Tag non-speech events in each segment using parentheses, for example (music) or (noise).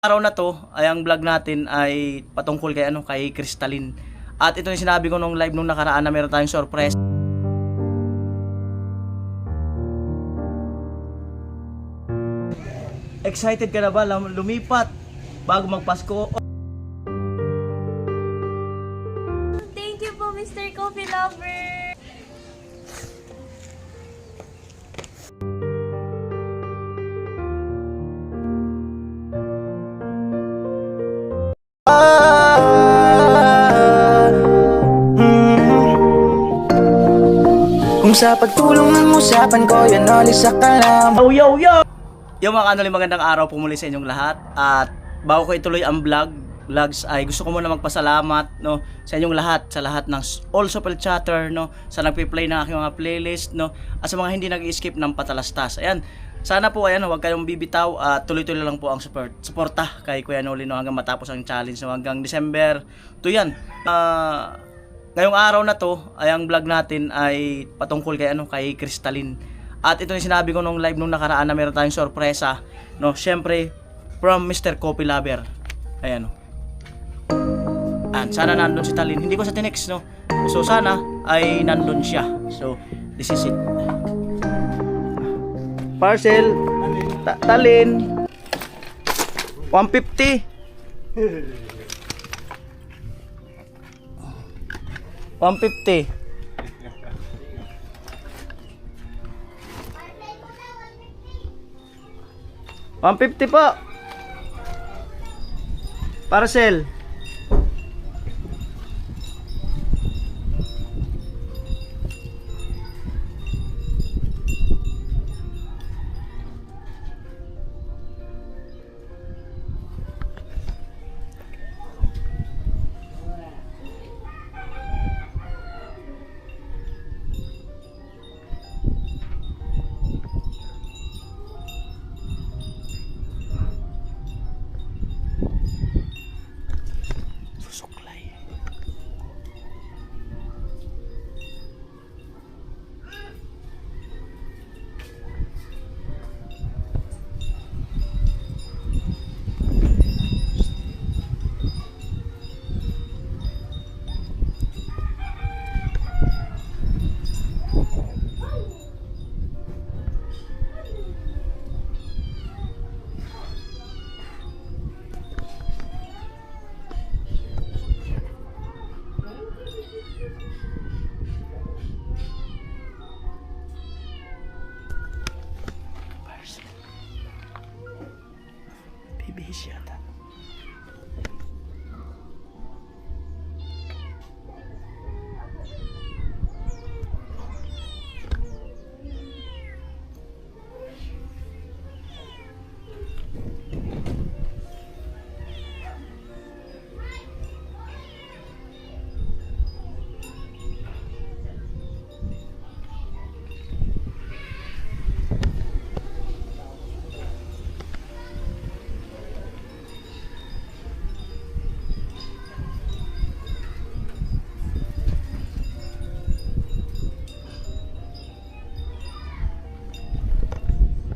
araw na to ay ang vlog natin ay patungkol kay ano kay Crystalline. At ito yung sinabi ko nung live nung nakaraan na meron tayong surprise. Excited ka na ba lumipat bago magpasko? Kung sa pagtulong ng usapan ko, yan ulit sa kalam. Yo yo yo! Yung mga kanoli magandang araw po muli sa inyong lahat. At bago ko ituloy ang vlog vlogs ay gusto ko muna magpasalamat no sa inyong lahat sa lahat ng all super chatter no sa nagpi-play ng aking mga playlist no at sa mga hindi nag-skip ng patalastas. Ayan sana po ayan huwag kayong bibitaw at tuloy-tuloy lang po ang support suporta kay Kuya Noli no hanggang matapos ang challenge no hanggang December to yan. Ah, ngayong araw na to ay ang vlog natin ay patungkol kay ano kay Crystalline at ito yung sinabi ko nung live nung nakaraan na meron tayong sorpresa no syempre from Mr. Coffee Lover ayan no And sana nandun si Talin. Hindi ko sa tinex, no? So sana ay nandun siya. So, this is it. Parcel. Ta- Talin. 150. 150. One fifty po. Parcel.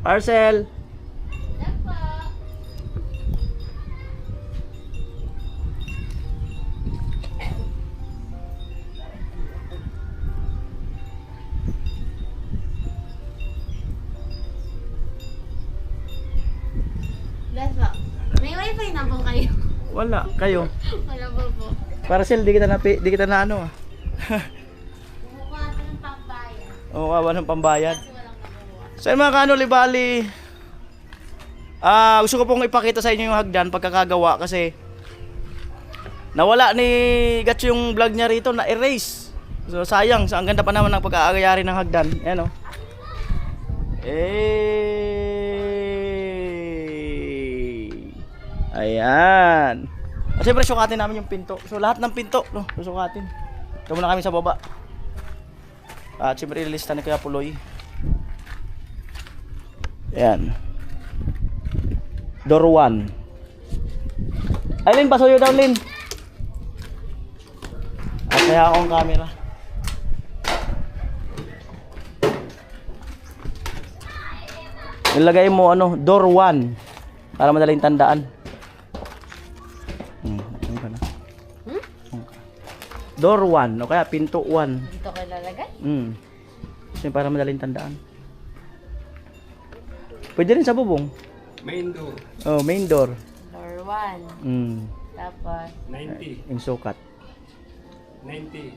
Parcel. Wala. Kayo. Wala po po. Parcel, di kita na, di kita na ano. ah. Mukha ng pampaya. Oo, awa ng pambayad. So yun, mga kanoli, bali. Ah, gusto ko pong ipakita sa inyo yung hagdan pagkakagawa kasi nawala ni Gatch yung vlog niya rito na erase. So sayang, so, ang ganda pa naman ng pagkakayari ng hagdan. Ayan oh. Eh. Ayan. At siyempre sukatin namin yung pinto. So lahat ng pinto, no, susukatin. Ito muna kami sa baba. At siyempre ililista ni Kuya Puloy. Ayan. Door 1. Aileen, pasuyo daw, Lin. At kaya akong camera. Ilagay mo, ano, door 1. Para madaling tandaan. Hmm, hmm? ka na. Hmm? Door 1, o kaya pinto 1. Dito kayo lalagay? Hmm. Kasi para madaling tandaan. Pwede rin sa bubong. Main door, Oh, main door. Door 1. Mm. Tapos, 90. Yung sukat. 90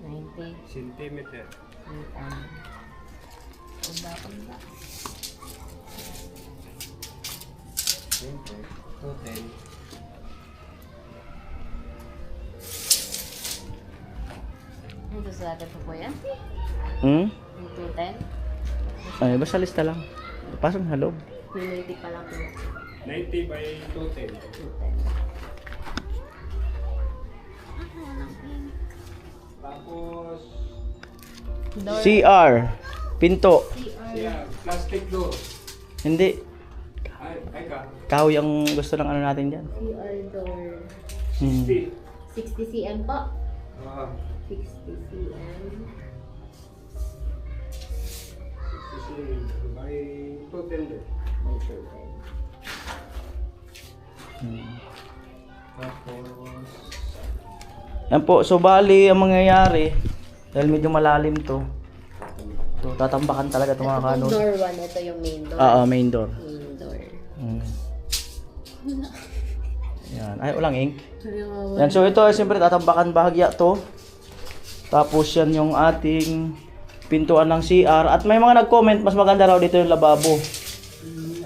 90. centimeter. Ang Unda, unda. 20, 210. Ito sa atin po yan. Hmm? Yung 210. Ay, basta lista lang. Pasok loob. Yung 90 pa lang po. 90 by 210. 210. Tapos, Door. CR. Pinto. siya, plastic door. Hindi. Ay, ay ka. Kahoy ang gusto ng ano natin dyan. CR door. Hmm. 60. 60 cm po. Ah, 60 cm. By 210 din. By 210. Hmm. Tapos, Yan po. So, bali, ang mangyayari, dahil medyo malalim to, so, tatambakan talaga itong mga pong door 1. Ito yung main door. Oo, main door. Main door. Hmm. (laughs) Yan. Ay, walang ink. Yan, so ito ay siyempre tatambakan bahagya to. Tapos yan yung ating pintuan ng CR. At may mga nag-comment, mas maganda raw dito yung lababo.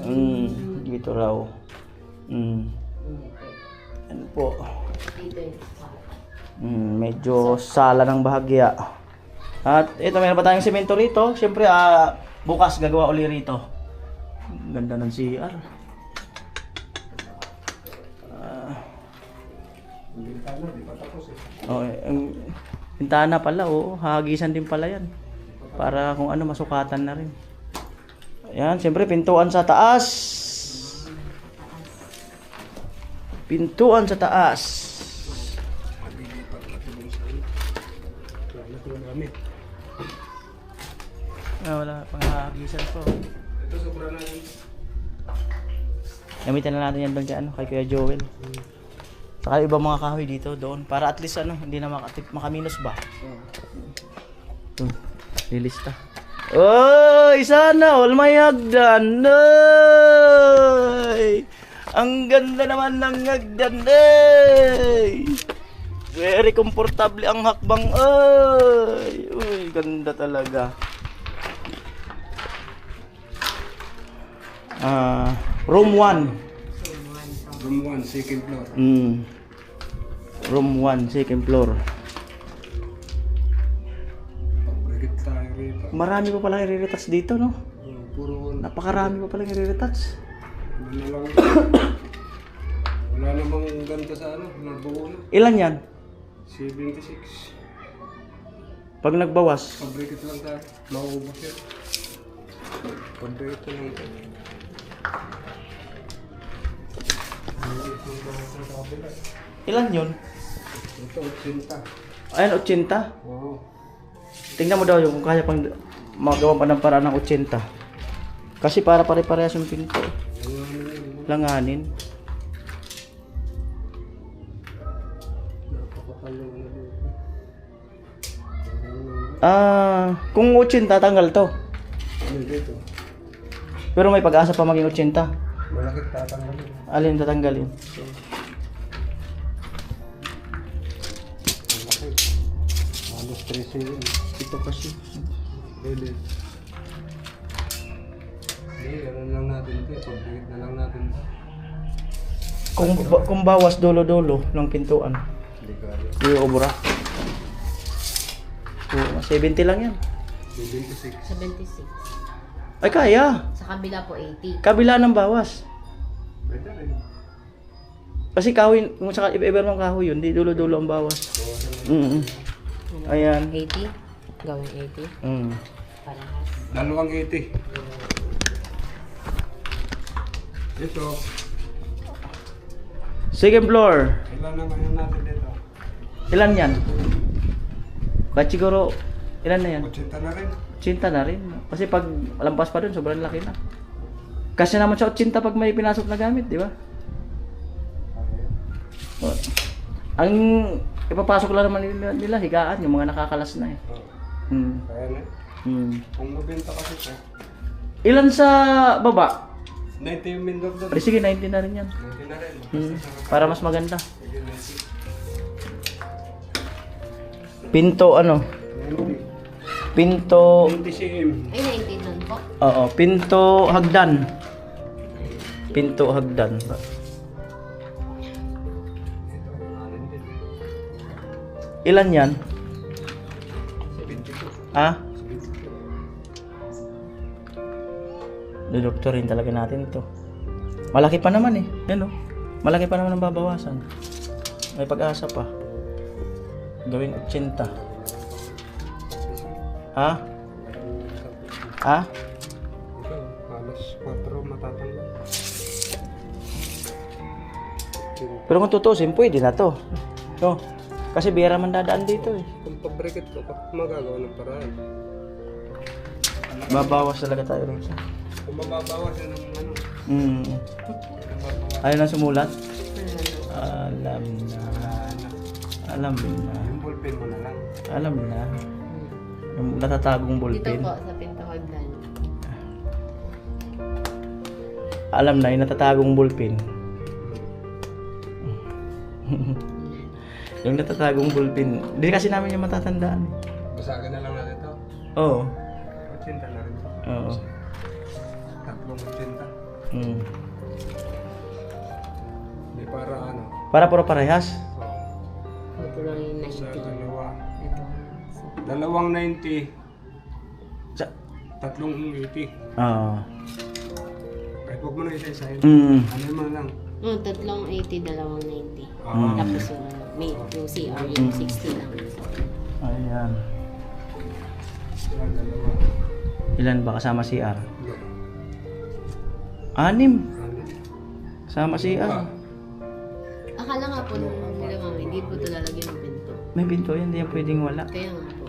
Mm, dito raw. Mm. Yan po. Mm, medyo sala ng bahagya. At ito, meron pa tayong semento rito. Siyempre, ah, bukas gagawa uli rito. Ganda ng CR. yung bintana, di pa tapos eh. Oh, ang bintana pala, oh, hagisan din pala 'yan. Para kung ano masukatan na rin. Ayan, siyempre pintuan sa taas. Pintuan sa taas. Ah, wala pang hagisan po. Ito sobra na yun. Gamitin na natin yan doon dyan, kay Kuya Joel. Saka ibang mga kahoy dito, doon. Para at least ano, hindi na makatip, makaminos ba? Doon, lilista. Oy, sana all may hagdan. Oy! Ang ganda naman ng hagdan. Oy! Very comfortable ang hakbang. Oy! Uy, ganda talaga. Ah, room 1. Room 1, second floor. Mm. Room 1, second floor. Marami pa pala i-retouch dito, no? Oh, puro Napakarami pa pala i-retouch. ano na lang. (coughs) Wala namang ganito sa ano, nabuo na. Ilan yan? 76. Pag nagbawas. Pag-break it lang tayo. Mauubos yan. Pag-break it lang tayo. Ilan yun? Ito, 80. Ayan, 80. Oo. Tingnan mo daw yung kung kaya pang magawa pa ng paraan ng 80. Kasi para pare-parehas yung pinto. Langanin. Ah, kung 80 tanggal to. Pero may pag-asa pa maging 80. Malaki tatanggalin. Alin tatanggalin? Malaki. Halos 13 yun. Ito kasi. Pwede. Hindi, ganun lang natin ito. Pag-break na lang natin ito. Kung, ba- kung bawas dolo-dolo ng pintuan. Hindi kaya. Yung obra. Oo, 70 lang yan. 76. 76. Ay, kaya. Sa kabila po 80. Kabila ng bawas. Pwede rin. Kasi kahoy, kung saka iba-iba naman kahoy yun, di dulo-dulo ang bawas. Mm Ayan. 80. Gawin 80. Mm. Parehas. Dalawang 80. Ito. Second floor. Ilan na ngayon natin dito? Ilan yan? Ba't siguro, ilan na yan? 80 na rin. 80 na rin. Kasi pag lampas pa dun, sobrang laki na. Kasi naman sa 80 pag may pinasok na gamit, di ba? Oh. Ang Ipapasok lang naman nila, nila higaan, yung mga nakakalas na eh. Hmm. Kaya na. Hmm. Kung mabenta kasi siya, Ilan sa baba? 90 yung mindor doon. Pare, sige, 19 na rin yan. 90 na rin. Hmm. Para mas maganda. Sige, 90. Pinto ano? 90. Pinto, 90 cm. Ay, 19 nun po. oo, pinto hagdan. Pinto hagdan. Ilan yan? 72. Ha? Dudoktorin talaga natin ito. Malaki pa naman eh. Yan oh. Malaki pa naman ang babawasan. May pag-asa pa. Gawing 80. Ha? Ha? Ito, alas 4 matatanggal. Pero kung tutusin, pwede na to. No? Kasi biyara man dadaan dito eh. Kung pabrikit ko, magagawa ng paraan. Babawas talaga tayo rin siya. Kung mababawas yun ng ano, Hmm. mababawas. Ayaw na sumulat? Alam na. Alam na. Yung ballpen mo na lang. Alam na. Yung natatagong Dito ballpen. po, sa Pintahagdan. Alam na, yung natatagong ballpen. (laughs) (laughs) yung natatagong ballpen. Hindi kasi namin yung matatandaan. Basagan na lang natin ito. Oo. 80 na rin. Oo. Tatlong 80. Mm. Hindi para ano. Para puro parehas. Oh, Ito lang yung sa 90. dalawa. Ito. Dalawang 90, Sa... tatlong 80. Oo. Kahit huwag mo na isa-isahin. Mm. Ano mo lang. Oh, tatlong 80, dalawang 90. Ah, Tapos yung, may, yung CR, yung 60 lang. Ayan. Ilan ba kasama CR? Anim. Kasama CR. Akala nga po nung nila mami, hindi po ito lalagyan ng pinto. May pinto yan, hindi yan pwedeng wala. Kaya nga po.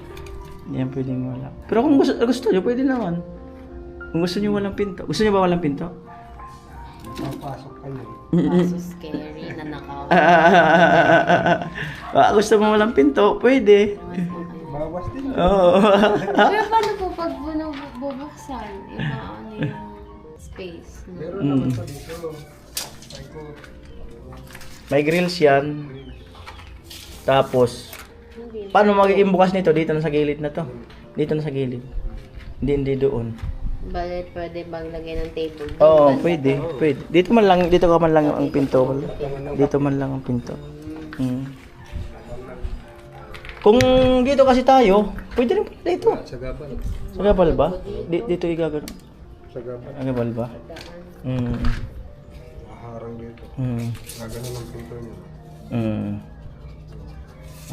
Hindi yan pwedeng wala. Pero kung gusto, gusto nyo, pwede naman. Kung gusto nyo walang pinto. Gusto nyo ba walang pinto? Papasok ka niyan. Kaso scary, nanakaw. (laughs) Ah, gusto mo walang pinto, pwede. Kayo. Bawas din. Oo. (laughs) Pero paano po pag bunu- bubuksan? Iba ano yung space. No? Meron Mm. naman pa dito. May grills yan. Tapos, Hindi. paano magiging bukas nito? Dito na sa gilid na to. Dito na sa gilid. Hindi, hindi doon. Balit pwede bang lagyan ng table? Oo, pwede, pwede. Dito man lang, dito ka man lang ang pinto. Dito man lang ang pinto. Mm. Kung dito kasi tayo, pwede rin pala dito. Sa gabal. Sa gabal ba? Di, dito igagano. Sa gabal. Sa gabal ba? Mm. Maharang dito. Mm. Gagano ng pinto niya. Mm.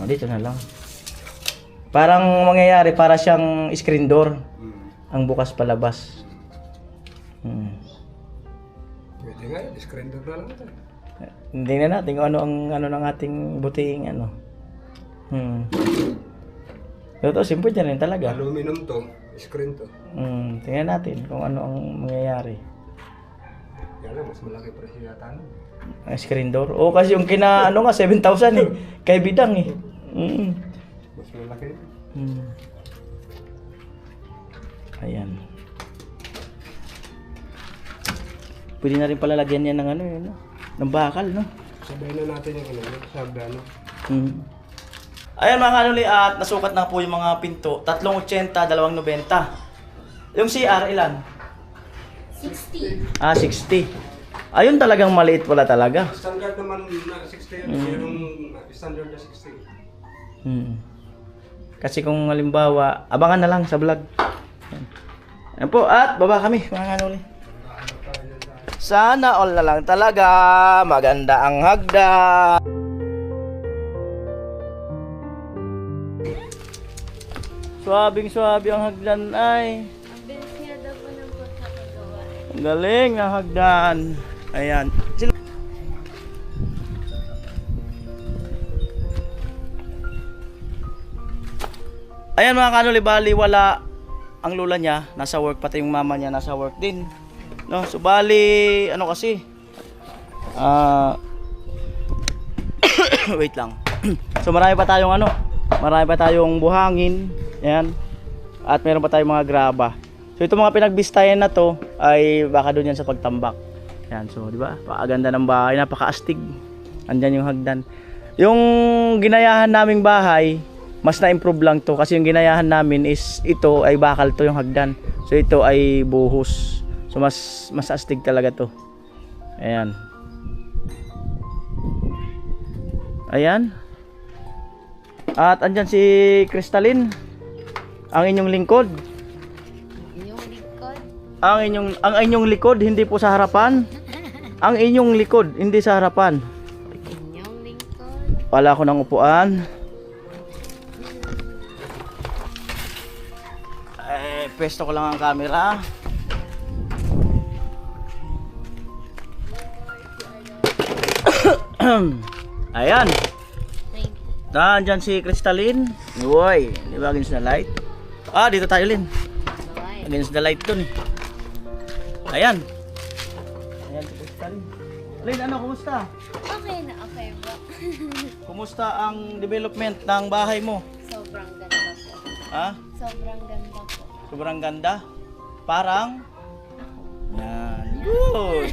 Oh, dito na lang. Parang mangyayari para siyang screen door Hmm. Ang bukas palabas. Mm. Pwede nga door na lang ito. Tingnan natin kung ano ang ano ng ating buting ano. Hmm. Pero to, simple dyan rin talaga. Aluminum to. Screen to. Hmm. Tingnan natin kung ano ang mangyayari. Yan lang, mas malaki pa rin yata. ano. Ang screen door. O kasi yung kina ano nga 7,000 eh. Kay bidang eh. Hmm. Mas malaki. Hmm. Ayan. Pwede na rin pala lagyan yan ng ano yun, no? ng bakal, no? Sabay na natin yung ano, yung sabi ano. Hmm. Ayan mga kanuli at nasukat na po yung mga pinto. 380, 290. Yung CR ilan? 60. Ah, 60. Ayun talagang maliit pala talaga. Standard naman na 60 yun. Yung standard na 60. Hmm. Kasi kung halimbawa, abangan na lang sa vlog. Ayan. Po, at baba kami mga kanuli. Sana all na lang talaga. Maganda ang hagda. Swabing swabe ang hagdan ay. Ang bilis niya daw po ng pagkakagawa. Ang galing ang hagdan. Ayan. Sila- Ayan mga kanuli, bali wala ang lula niya, nasa work, pati yung mama niya nasa work din. No, so bali, ano kasi, ah, (coughs) wait lang. (coughs) so marami pa tayong ano, marami pa tayong buhangin. Yan. At meron pa tayong mga graba. So itong mga pinagbistayan na to ay baka doon yan sa pagtambak. Yan, so di ba? Pakaganda ng bahay, napakaastig. Andyan yung hagdan. Yung ginayahan naming bahay, mas na-improve lang to kasi yung ginayahan namin is ito ay bakal to yung hagdan. So ito ay buhos. So mas mas astig talaga to. Ayan. Ayan. At andyan si Crystalline. Ang inyong lingkod. Yung likod. Ang inyong ang inyong likod hindi po sa harapan. (laughs) Ang inyong likod hindi sa harapan. Yung likod. Pala ako ng upuan. Pesto ko lang ang camera. (coughs) Ayan. You. Nandyan si Crystalline. Uy, di ba against the light? Ah, dito tayo, Lin. Against the light dun eh. Ayan. Ayan si Crystalline. Lin, ano, kumusta? Okay na, okay ba? (laughs) Kumusta ang development ng bahay mo? Sobrang ganda po. Ha? Sobrang ganda po. Sobrang ganda. Parang Yan. Good.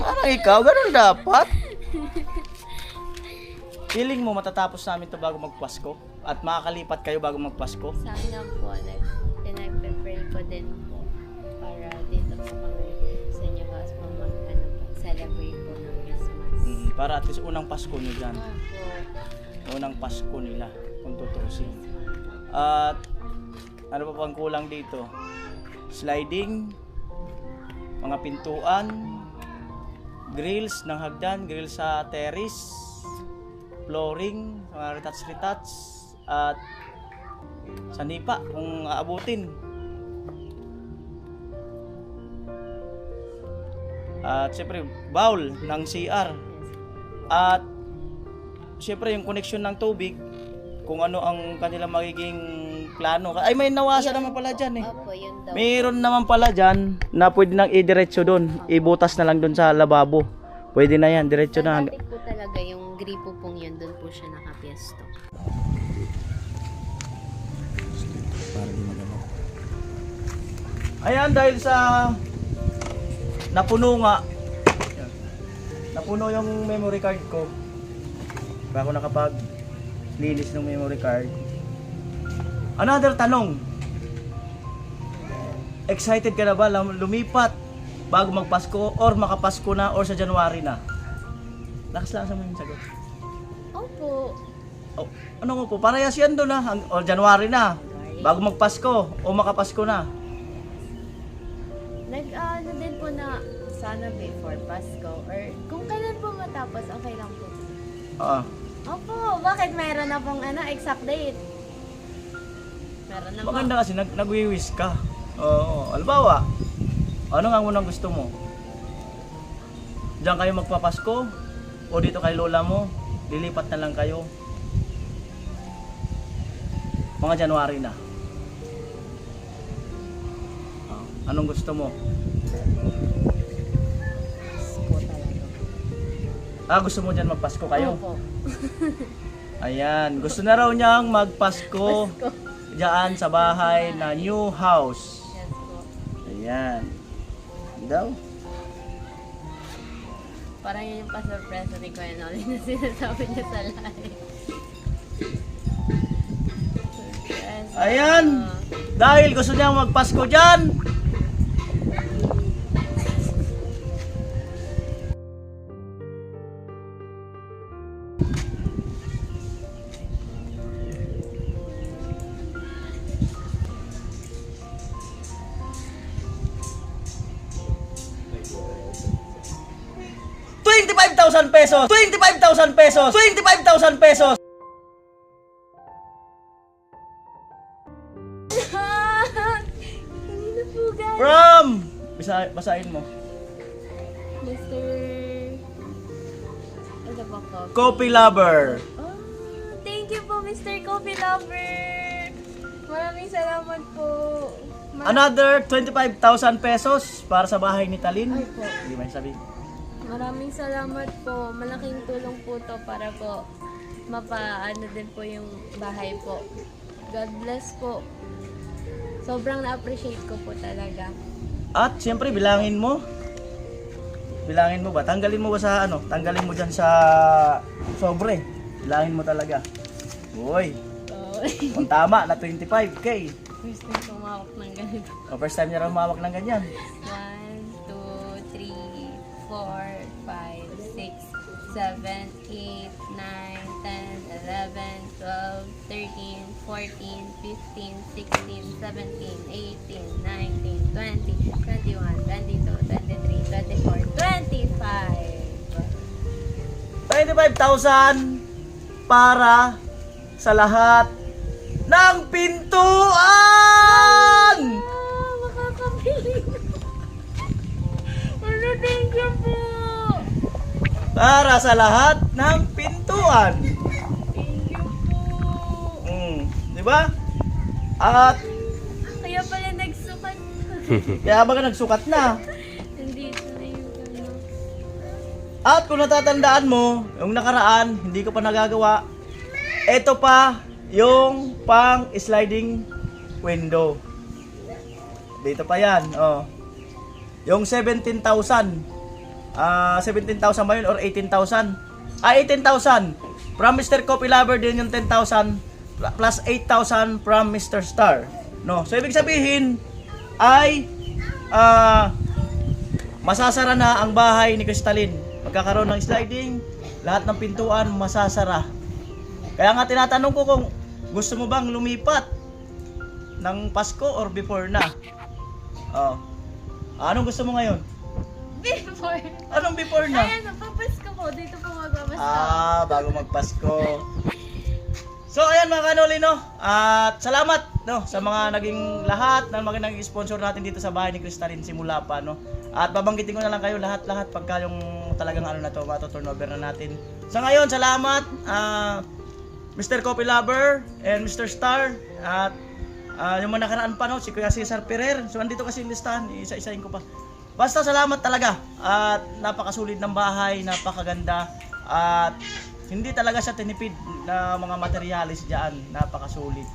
Parang ikaw, ganun dapat. Feeling mo matatapos namin to bago magpasko? At makakalipat kayo bago magpasko? Sana po, like, pinag-prepare ko din po para dito po kami sa inyo po mag, ano po, celebrate po ng Christmas. Mm, para at least unang Pasko nyo dyan. Opo. Unang Pasko nila, kung tutuusin. At ano pa bang kulang dito? Sliding, mga pintuan, grills ng hagdan, grills sa terrace, flooring, mga retouch-retouch, at sanipa kung aabutin. At syempre, bowl ng CR. At syempre yung connection ng tubig, kung ano ang kanilang magiging plano. Ay, may nawasa naman pala dyan eh. Opo, yun daw. Mayroon naman pala dyan na pwede nang idiretso doon. Ibutas na lang doon sa lababo. Pwede na yan, diretso na. Dati po talaga yung gripo pong yun, doon po siya nakapiesto. Ayan, dahil sa napuno nga. Napuno yung memory card ko. Ba ako nakapag linis ng memory card. Another tanong. Excited ka na ba lumipat bago magpasko or makapasko na or sa January na? Lakas lang sa mo yung sagot. Opo. Oh, ano mo po? Parehas yan doon na. O January na. Bago magpasko o makapasko na. Nag, ano din po na, sana before Pasko, or kung kailan po matapos, okay lang po. Ah. Opo, bakit mayroon na pong ano, exact date? Meron na po. Maganda kasi nag nagwi-wish ka. Oo. Halimbawa, ano nga unang gusto mo? Diyan kayo magpapasko? O dito kay lola mo? Lilipat na lang kayo? Mga January na. Ah, anong gusto mo? Pasko talaga. Ah, gusto mo dyan magpasko kayo? Opo. Ayan, gusto na raw niyang magpasko diyan sa bahay na new house. Ayan. Daw. Parang yun yung pa-surpresa ni Kuya Nolly na sinasabi niya sa live. Ayan. Dahil gusto niyang magpasko dyan. Twenty-five thousand pesos! Twenty-five thousand pesos! Twenty-five thousand pesos! Hindi na po guys. From! Bisa, basahin mo. Mr. Ano ba ko? Coffee lover. Oh, thank you po Mr. Coffee Lover. Maraming salamat po. Ma- Another 25,000 pesos para sa bahay ni Talin. Ay po. Hindi man sabi. Maraming salamat po. Malaking tulong po to para po mapaano din po yung bahay po. God bless po. Sobrang na-appreciate ko po talaga. At siyempre, bilangin mo. Bilangin mo ba? Tanggalin mo ba sa ano? Tanggalin mo dyan sa sobre. Bilangin mo talaga. Uy, kung tama na 25k. first time kumawak ng ganito. O, first time niya raw humawak ng ganyan. 1, 2, 3, 4, 5, 6, 7, 8, 9, 10, 11, 12, 13, 14, 15, 16, 17, 18, 19, 20, 21, 22, 23, 24, 25. 25,000 para sa lahat ng pintuan! Ah, makakabili. (laughs) Ano, thank you po. Para sa lahat ng pintuan. Thank you po. Mm, di ba? At Kaya pala nagsukat. (laughs) kaya ba ka nagsukat na? Nandito na yung ano. At kung natatandaan mo, yung nakaraan, hindi ko pa nagagawa, ito pa yung pang sliding window. Dito pa yan, oh. Yung 17,000. Ah, 17,000 ba yun or 18,000? Ah, 18,000. From Mr. Coffee Lover din yung 10,000 pl- plus 8,000 from Mr. Star. No, so ibig sabihin ay ah masasara na ang bahay ni Crystalline. Magkakaroon ng sliding, lahat ng pintuan masasara. Kaya nga tinatanong ko kung gusto mo bang lumipat ng Pasko or before na? Oh. Anong gusto mo ngayon? Before. Anong before na? Ayan, napapasko po. Dito po magpapasko. Ah, bago magpasko. So ayan mga kanoli no. At salamat no sa mga naging lahat ng mga naging sponsor natin dito sa bahay ni Crystalline simula pa no. At babanggitin ko na lang kayo lahat-lahat pagka yung talagang ano na to, mato-turnover na natin. Sa ngayon, salamat ah, Mr. Coffee Lover and Mr. Star at ah, yung mga nakaraan pa no, si Kuya Cesar Ferrer. So andito kasi yung listahan, isa-isahin ko pa. Basta salamat talaga at napakasulit ng bahay, napakaganda at hindi talaga siya tinipid na mga materialis diyan, napakasulit.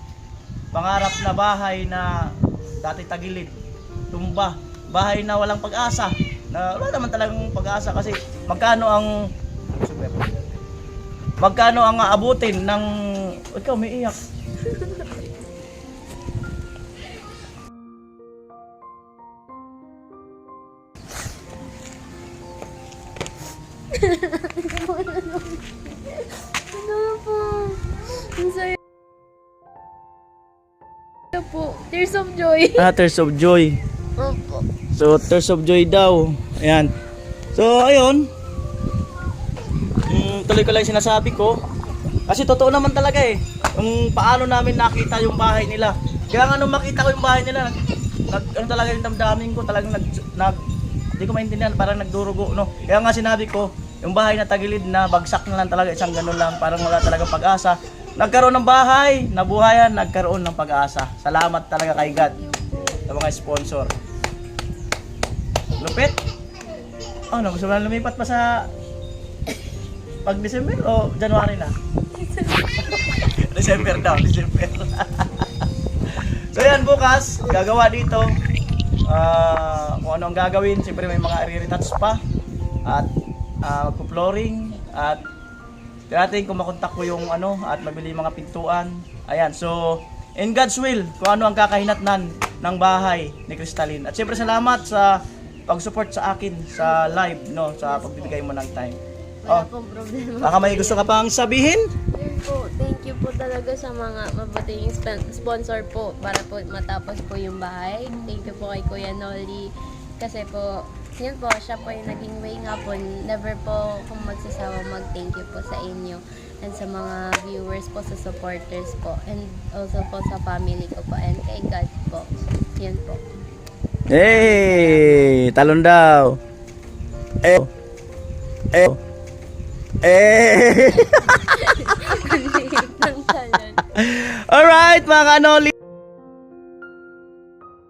Pangarap na bahay na dati tagilid, tumba, bahay na walang pag-asa, na wala naman talagang pag-asa kasi magkano ang magkano ang aabutin ng ikaw may iyak. Joy. Ah, Tears of Joy. Opo. So, Tears of Joy daw. Ayan. So, ayun. Mm, tuloy ko lang sinasabi ko. Kasi totoo naman talaga eh. Yung paano namin nakita yung bahay nila. Kaya nga nung makita ko yung bahay nila, nag, nag ano talaga yung damdamin ko, talagang nag, nag hindi ko maintindihan, parang nagdurugo, no? Kaya nga sinabi ko, yung bahay na tagilid na bagsak na lang talaga, isang ganun lang, parang wala talagang pag-asa. Nagkaroon ng bahay, nabuhayan, nagkaroon ng pag-asa. Salamat talaga kay God sa mga sponsor. Lupit? Ano, gusto mo na lumipat pa sa pag December o January na? (laughs) December daw, December. (laughs) so yan, bukas, gagawa dito. Ah, kung ano ang gagawin, siyempre may mga re-retouch pa. At ah, magpo-flooring at natin kung makontak ko yung ano at mabili mga pintuan. Ayan, so in God's will, kung ano ang kakahinatnan ng bahay ni Crystalline. At siyempre salamat sa pag-support sa akin sa live, no, sa pagbibigay mo ng time. Wala Oh, pong problema. baka may gusto ka pang sabihin? Yun po, thank you po talaga sa mga mabuting sp- sponsor po para po matapos po yung bahay. Thank you po kay Kuya Nolly kasi po, yun po, siya po yung naging way nga po. Never po kung magsasawa mag-thank you po sa inyo and sa mga viewers po, sa supporters po, and also po sa family ko po, and kay God po. Yun po. Hey, talon daw. Eh. Eh. Eh. (laughs) (laughs) Alright, mga kanoli.